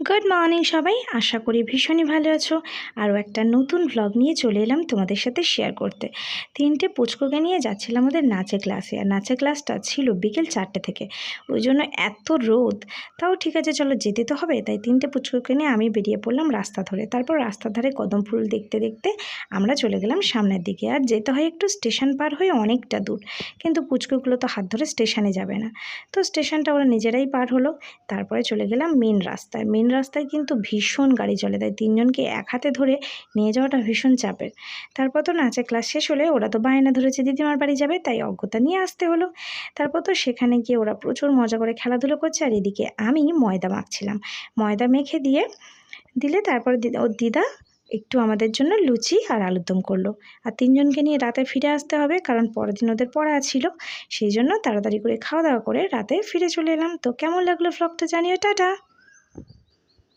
Good morning সবাই। আশা করি ভীষণই ভালো আছো। আরও একটা নতুন ভ্লগ নিয়ে চলে এলাম তোমাদের সাথে শেয়ার করতে। তিনটে পুচকুকে নিয়ে যাচ্ছিলাম আমাদের নাচের ক্লাসে আর নাচের ক্লাসটা ছিল বিকেল চারটে থেকে। ওই জন্য এত রোদ। তাও ঠিক আছে, চলো যেতে তো হবে। তাই তিনটে পুচকুকে নিয়ে আমি বেরিয়ে পড়লাম রাস্তা ধরে। তারপর রাস্তার ধারে কদম ফুল দেখতে দেখতে আমরা চলে গেলাম সামনের দিকে। আর যেতে হয় একটু স্টেশন পার হয়ে অনেকটা দূর। কিন্তু পুচকুগুলো তো হাত ধরে স্টেশনে যাবে না। তো স্টেশনটা ওরা নিজেরাই পার হলো। তারপরে চলে গেলাম মেন রাস্তায়। মেন রাস্তায় কিন্তু ভীষণ গাড়ি চলে, তাই তিনজনকে এক হাতে ধরে নিয়ে যাওয়াটা ভীষণ চাপের। তারপর তো নাচের ক্লাস শেষ হলে ওরা তো বায়না ধরেছে, দিদিমার বাড়ি যাবে? তাই অজ্ঞতা নিয়ে আসতে হলো। তারপর তো সেখানে গিয়ে ওরা প্রচুর মজা করে খেলাধুলো করছে, আর এদিকে আমি ময়দা মাখছিলাম। ময়দা মেখে দিয়ে দিলে তারপর ওর দিদা একটু আমাদের জন্য লুচি আর আলুর দম করল। আর তিনজনকে নিয়ে রাতে ফিরে আসতে হবে, কারণ পরের দিন ওদের পড়া ছিল। সেই জন্য তাড়াতাড়ি করে খাওয়া দাওয়া করে রাতে ফিরে চলে এলাম। তো কেমন লাগল ফ্লগটা জানিও, টাটা!